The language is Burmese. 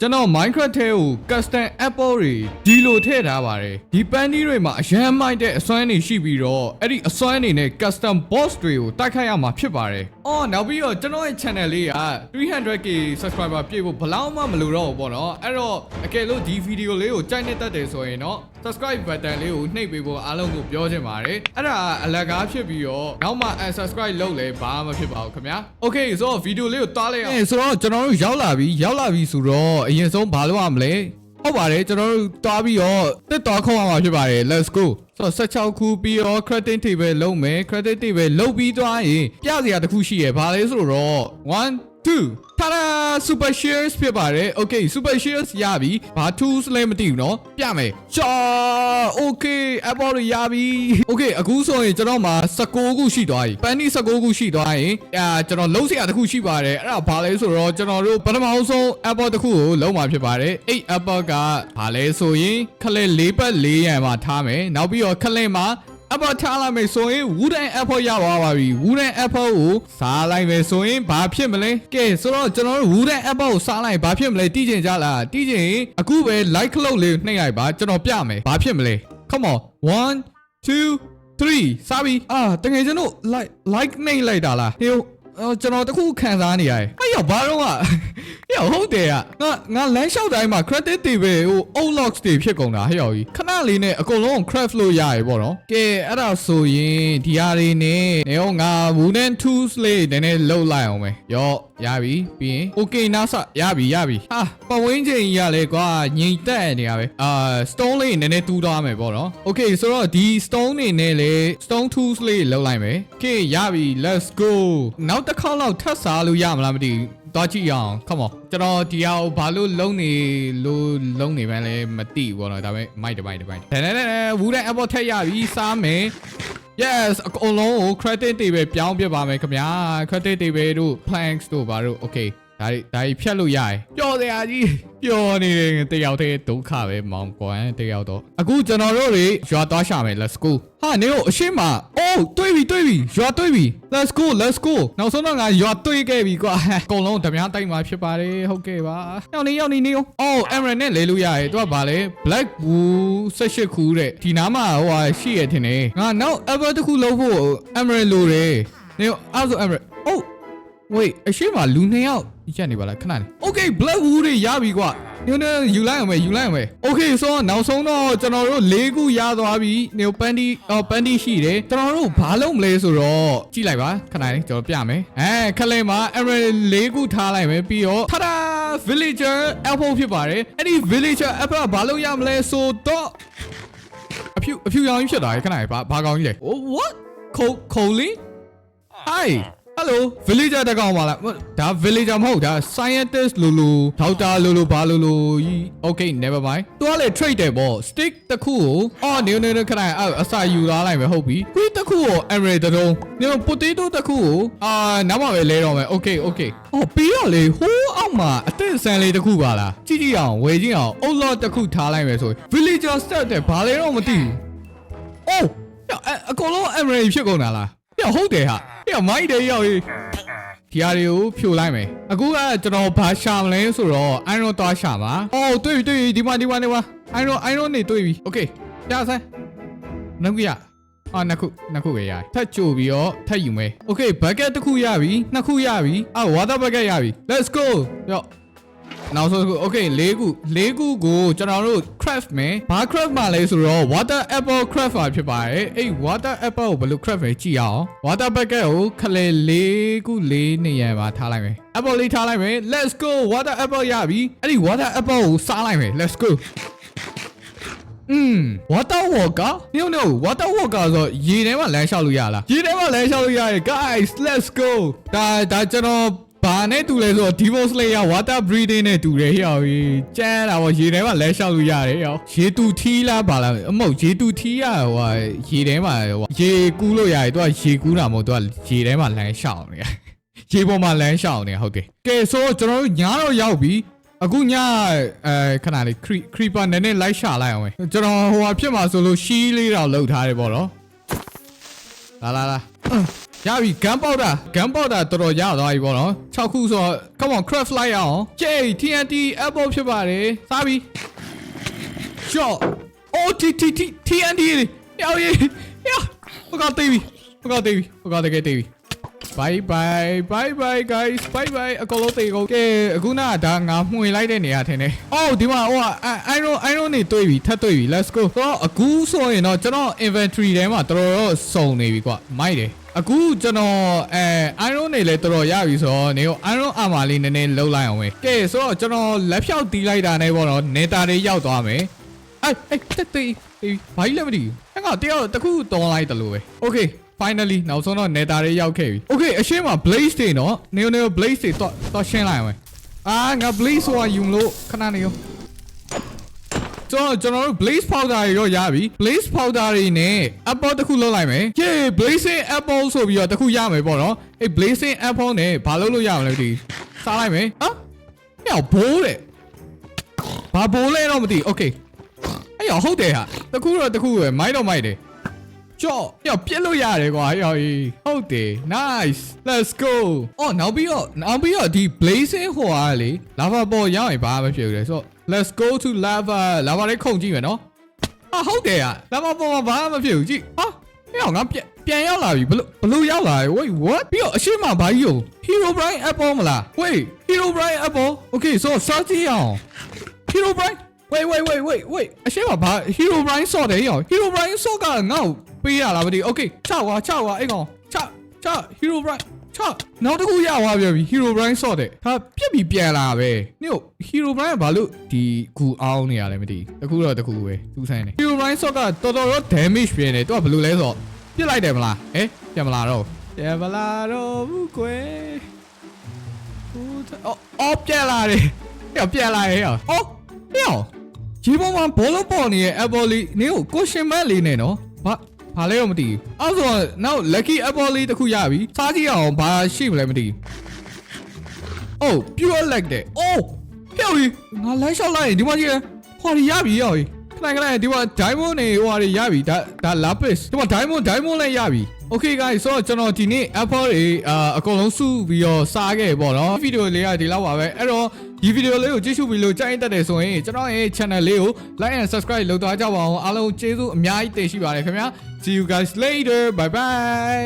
ကျွန်တော် Minecraft ထဲကို custom apple တွေဒီလိုထည့်ထားပါတယ်ဒီပန်းဒီတွေမှာအရန်မိုက်တဲ့အစွမ်းတွေရှိပြီးတော့အဲ့ဒီအစွမ်းတွေနဲ့ custom boss တွေကိုတိုက်ခိုက်ရမှာဖြစ်ပါတယ်အော်နောက်ပြီးတော့ကျွန်တော်ရဲ့ channel လေးက 300k subscriber ပြည့်ဖို့ဘယ်လောက်မှမလိုတော့ဘူးပေါ့နော်အဲ့တော့အကယ်လို့ဒီ video လေးကိုကြိုက်နေတတ်တယ်ဆိုရင်တော့ subscribe button လေးကိုနှိပ်ပေးဖို့အားလုံးကိုပြောချင်ပါတယ်အဲ့ဒါအလကားဖြစ်ပြီးတော့နောက်မှ unsubscribe လုပ်လဲဘာမှမဖြစ်ပါဘူးခင်ဗျာ okay ဆိုတော့ video လေးကိုတွားလိုက်အောင်ဆိုတော့ကျွန်တော်တို့ရောက်လာပြီရောက်လာပြီဆိုတော့အရင်ဆုံးဘာလုပ်ရမလဲဟုတ်ပါတယ်ကျွန်တော်တို့တွားပြီးတော့တက်တော်ခုံအောင်မှာဖြစ်ပါတယ် let's go ဆိုတော့16ခုပြီးတော့ credit table လုံးမယ် credit table လုံးပြီးသွားရင်ပြစရာတစ်ခုရှိရယ်ဘာလဲဆိုတော့1 2ထာဒါ super shares ဖြစ်ပါတယ် okay super shares ရပြီဘာ tools လဲမသိဘူးเนาะပြမယ်ချာ okay apple တွေရပြီ okay အခုဆိုရင်ကျွန်တော်မှာ16ခုရှိသွားပြီပန်းဒီ16ခုရှိသွားရင်အာကျွန်တော်လုံးစရာတစ်ခုရှိပါတယ်အဲ့ဒါဘာလဲဆိုတော့ကျွန်တော်တို့ပထမဆုံး apple တစ်ခုကိုလုံးမှာဖြစ်ပါတယ်အဲ့ apple ကဘာလဲဆိုရင်ခလက်၄ပတ်၄ရံမှာထားမယ်နောက်ပြီးတော့ခလက်မှာ apple ထားလိုက်မယ်ဆိုရင် wooden apple ရပါပါပြီ wooden apple ကိုစားလိုက်မယ်ဆိုရင်ဘာဖြစ်မလဲကဲဆိုတော့ကျွန်တော်တို့ wooden apple ကိုစားလိုက်ဘာဖြစ်မလဲတီးကျင်ကြလားတီးကျင်ရင်အခုပဲ like ခလုတ်လေးနှိပ်လိုက်ပါကျွန်တော်ပြမယ်ဘာဖြစ်မလဲ come on 1 2 3စားပြီအာတကယ်ကျွန်တော် like like နှိပ်လိုက်တာလားဟေးအော်ကျွန်တော်တခုခံစားနေရတယ်အဲ့ရောက်ဘာတော့က ဟဲ့ဟုတ်တယ်อ่ะငါငါလမ်းလျှောက်တိုင်းမှာ credit တွေပဲဟို unlocks တွေဖြစ်ကုန်တာဟဲ့ရောက်ကြီးခဏလေးနဲ့အကုန်လုံး craft လို့ရရပေါ့နော်ကဲအဲ့ဒါဆိုရင်ဒီဟာတွေနဲ့နေရောငါ wooden tools လေးနည်းနည်းလှုပ်လိုက်အောင်ပဲရော့ရပြီပြီးရင် okay နားဆရပြီရပြီဟာပဝင်းချိန်ကြီးရလဲကွာငြိမ်သက်နေရပဲအာ stone လေးနည်းနည်းတူးသွားမယ်ပေါ့နော် okay ဆိုတော့ဒီ stone တွေနဲ့လေ stone tools လေးလှုပ်လိုက်မယ် okay ရပြီ let's go နောက်တစ်ခေါက်လောက်ထပ်စားလို့ရမလားမသိဘူး သွားကြည့်အောင် come on ကျွန်တော်ဒီဟာကိုဘာလို့လုံးနေလို့လုံးနေမှန်းလဲမသိဘူးပေါ့နော်ဒါပေမဲ့မိုက်တမိုက်တမိုက်ဒါနဲ့နဲ့ဝူဒန် apple ထက်ရပြီစားမယ် yes အကုန်လုံးကို credit တွေပဲပြောင်းပြပါမယ်ခင်ဗျာ credit တွေပဲတို့ planks တို့ဘာတို့ okay ဒါတွေဒါတွေဖြတ်လို့ရတယ်ပျော်စရာကြီးပျော်နေတယ်တယောက်တည်းဒုက္ခပဲမောင်ကွမ်တယောက်တော့အခုကျွန်တော်တို့တွေရွာသွားရှာမယ် let's go ဟာနေကိုအရှိမအိုးတွေးပြီတွေးပြီရွာတွေးပြီ let's go let's go နောက်ဆုံးတော့ငါရွာတွေးခဲ့ပြီကွာအကုန်လုံးဓမြတိုက်မှာဖြစ်ပါတယ်ဟုတ်ကဲ့ပါရောက်နေရောက်နေနေအော် emerald နဲ့လဲလို့ရတယ်သူကဘာလဲ black wool 18ခုတဲ့ဒီနားမှာဟိုဟာရှိရထင်တယ်ငါနောက် ever တစ်ခုလုံးဖို့ emerald လိုတယ်နေအဲ့ဆို emerald အိုး wait အရှိမလူနှစ်ယောက်ရက်နေပါလားခဏလေး okay black wool တွေရပြီကွာညနေယူလိုက်အောင်ပဲယူလိုက်အောင်ပဲ okay ဆိုတော့နောက်ဆုံးတော့ကျွန်တော်တို့၄ခုရသွားပြီနေပန်ဒီအော်ပန်ဒီရှိတယ်ကျွန်တော်တို့ဘာလုပ်မလဲဆိုတော့ကြည့်လိုက်ပါခဏလေးကျွန်တော်ပြမယ်အဲခက်လဲမှာ emerald ၄ခုထားလိုက်မယ်ပြီးတော့ထာဒါ villager apple ဖြစ်ပါတယ်အဲ့ဒီ villager apple ကဘာလုပ်ရမလဲဆိုတော့အဖြူအဖြူရောင်ကြီးဖြစ်တာလေခဏလေးဘာဘာကောင်းကြီးလဲ Oh, what ခိုခိုလ င်း Hi Hello villager တကောင်ပါလားဒါ villager မဟုတ်ဒါ scientist လိုလို doctor လိုလိုဘာလိုလိုကြီး Okay never mind သူကလေ trade တယ်ပေါ့ stick တစ်ခုကိုအော်နေနေနေခဏအဲ့အစာယူသွားလိုက်မယ်ဟုတ်ပြီ quick တစ်ခုကို emerald တစ်လုံးနေ potato တစ်ခုကိုအာနောက်မှပဲလဲတော့မယ် Okay okay အော်ပြီးတော့လေဟိုးအောက်မှာအသစ်ဆန်လေးတစ်ခုပါလားကြည့်ကြည့်အောင်ဝယ်ကြည့်အောင် outlaw တစ်ခုထားလိုက်မယ်ဆိုရင် villager set တဲ့ဘာလဲတော့မသိဘူးအိုးအဲ့အကောင်လုံး emerald ဖြစ်ကုန်တာလားပြဟုတ်တယ်ဟာ ပြမိုက်တယ်ရောက်ရေးဒီဟာတွေကိုဖြိုလိုက်မယ်အခုကကျွန်တော်ဘာရှာမလဲဆိုတော့ iron သွားရှာပါအော်တွေ့ပြီတွေ့ပြီဒီမှာဒီမှာဒီမှာ iron iron နေတွေ့ပြီ okay ပြဆန်းနောက်ခုရအာနှစ်ခုနှစ်ခုပဲရထပ်ကြိုပြီးတော့ထပ်ယူမယ် okay bucket တစ်ခုရပြီနှစ်ခုရပြီအာ water bucket ရပြီ let's go ရော နောက်ဆုံးတစ်ခု okay ၄ခု၄ခုကိုကျွန်တော်တို့ craft မယ်ဘာ craft မှာလဲဆိုတော့ water apple craft ပါဖြစ်ပါတယ်အဲ့ water apple ကိုဘယ်လို craft ပဲကြည့်အောင် water bucket ကိုခလဲ၄ခု၄နေရာမှာထားလိုက်မယ် apple လေးထားလိုက်မယ် let's go water apple ရပြီအဲ့ဒီ water apple ကိုစားလိုက်မယ် let's go อืม water walker ညို့ညို့ water walker ဆိုတော့ရေထဲမှာလမ်းလျှောက်လို့ရလားရေထဲမှာလမ်းလျှောက်လို့ရတယ် guys let's go ဒါဒါကျွန်တော် ဘာနဲ့တူလဲဆိုတော့ Demon Slayer water breathing နဲ့တူတယ်ဟေ့အောင်ကျန်းတာပေါ့ရေထဲမှာလဲလျှောက်လို့ရတယ်ဟေ့ရေတူထီးလားဘာလားအမဟုတ်ရေတူထီးရဟိုဟာရေထဲမှာဟိုရေကူးလို့ရတယ်သူကရေကူးတာမဟုတ်သူကရေထဲမှာလမ်းလျှောက်နေရေပေါ်မှာလမ်းလျှောက်နေဟုတ်တယ်ကဲဆိုတော့ကျွန်တော်တို့ညားတော့ရောက်ပြီအခုညအဲခဏလေး creeper နည်းနည်းလိုက်ရှာလိုက်အောင်ပဲကျွန်တော်ဟိုဟာဖြစ်မှာဆိုလို့ရှီးလေးတော့လှုပ်ထားတယ်ပေါ့နော်လာလာလာ ရပြီ gun powder gun powder တော်တော်ရသွားပြီပေါ့နော်6ခုဆိုတော့ come on craft လိုက်ရအောင် J TNT apple ဖြစ်ပါတယ်စားပြီ shot oh T T T TNT ရောက်ရေးရဟိုကတေးပြီဟိုကတေးပြီဟိုကတကယ်တေးပြီ bye bye bye bye guys bye bye အကောင်လုံးတေးကုန်ကဲအခုနကဒါငါမှွေလိုက်တဲ့နေရာထင်တယ်အော်ဒီမှာဟိုက iron iron နေတွေ့ပြီထပ်တွေ့ပြီ let's go ဆိုတော့အခုဆိုရင်တော့ကျွန်တော် inventory ထဲမှာတော်တော်စုံနေပြီကွာမိုက်တယ် အခုကျွန်တော်အဲ iron နေလဲတော်တော်ရပြီဆိုတော့နေကို iron armor လေးနည်းနည်းလုံးလိုက်အောင်ပဲကဲဆိုတော့ကျွန်တော်လက်ဖြောက်တီးလိုက်တာနဲ့ပေါ့နော် neta တွေရောက်သွားမယ်အဲ့အဲ့တက်တေးအေးဘာကြီးလဲမသိဘူးအဲ့ကတယောက်တစ်ခုတောင်းလိုက်တယ်လို့ပဲ okay finally နောက်ဆုံးတော့ neta တွေရောက်ခဲ့ပြီ okay အရှင်းမှာ blaze တွေနော်နေနေ blaze တွေတော့တော့ရှင်းလိုက်အောင်ပဲအာငါ blaze ဆိုတာယူမလို့ခဏနေရော ကျွန်တော်ကျွန်တော်တို့ blaze powder တွေတော့ရပြီ blaze powder တွေနဲ့ apple တစ်ခုလောက်လိုက်မယ် yeah blazing apple ဆိုပြီးတော့တစ်ခုရမယ်ပေါ့နော်အဲ့ blazing apple နဲ့ဘာလုပ်လို့ရမလဲမသိဘူးစားလိုက်မယ်ဟာဟဲ့ဘိုးတဲ့ဘာဘိုးလဲတော့မသိဘူး okay အဲ့ရဟုတ်တယ်ဟာတစ်ခုတော့တစ်ခုပဲမိုက်တော့မိုက်တယ် ကြော့ရပြက်လို့ရတယ်ကွာရော်ဟုတ်တယ် nice let's go အော်နောက်ပြီးတော့နောက်ပြီးတော့ဒီ blazing ဟိုအားလေ lava ball ရောက်ရင်ဘာမှမဖြစ်ဘူးလေဆိုတော့ let's go to lava lava လေးခုန်ကြည့်မယ်နော်အာဟုတ်တယ်ဟာ lava ball မှာဘာမှမဖြစ်ဘူးကြည့်ဟာဟဲ့ငါပြန်ပြန်ရောက်လာပြီဘလို့ဘလို့ရောက်လာလဲ wait what ပြီးတော့အရှိမဘာကြီးကို hero brian apple မလား wait hero brian apple okay so စားကြည့်အောင် hero brian wait wait wait wait wait အရှိမဘာ hero brian ဆော့တယ်ရော hero brian ဆော့ကငါ့ကိုပေးရလားမသိဘူး okay ချွာချွာအဲ့ကောင်ချချ hero brian ချနောက်တစ်ခုရသွားပြန်ပြီ hero brian ဆော့တယ်ဒါပြက်ပြီးပြန်လာပဲနေ့ hero brian ကဘာလို့ဒီကူအောင်နေရလဲမသိဘူးတစ်ခုတော့တစ်ခုပဲသူဆိုင်နေ hero brian ဆော့ကတော်တော်တော့ damage ပြင်တယ်သူကဘယ်လိုလဲဆိုတော့ပြစ်လိုက်တယ်မလားဟဲပြန်မလာတော့ပြန်မလာတော့ဘူးကွယ်ဦးအော်အော်ပြန်လာတယ်ဟဲ့ပြန်လာရဲ့ဟောအော်ဟဲ့ဒီပေါ်မှာဘောလုံးပေါ်နေတဲ့ apple လေးနင်းကို question mark လေးနဲ့နော် ဘာဘာလဲတော့မသိဘူးအဲ့ဆိုတော့နောက် lucky apple လေးတစ်ခုရပြီစားကြည့်အောင်ဘာရှိမလဲမသိဘူး Oh pure leg တဲ့ Oh ဟဲ့ဦးငါလမ်းလျှောက်လိုက်ရင်ဒီမှာကြီးဟော်ဒီရပြီရောခဏခဏဒီမှာ diamond နေဟိုဟာတွေရပြီဒါဒါ lapis ဒီမှာ diamond diamond လည်းရပြီ Okay guys ဆိုတော့ကျွန်တော်ဒီနေ့ apple တွေအာအကုန်လုံးစုပြီးတော့စားခဲ့ပေါ့နော်ဗီဒီယိုလေးကဒီလောက်ပါပဲအဲ့တော့ ဒီဗီဒီယိုလေးကိုကြည့်ရှုပြီးလို့ကြိုက်ရင်တက်တယ်ဆိုရင်ကျွန်တော်ရဲ့ channel လေးကို like and subscribe လုပ်သွားကြပါအောင်အားလုံးကျေးဇူးအများကြီးတင်ရှိပါတယ်ခင်ဗျာ See you guys later bye bye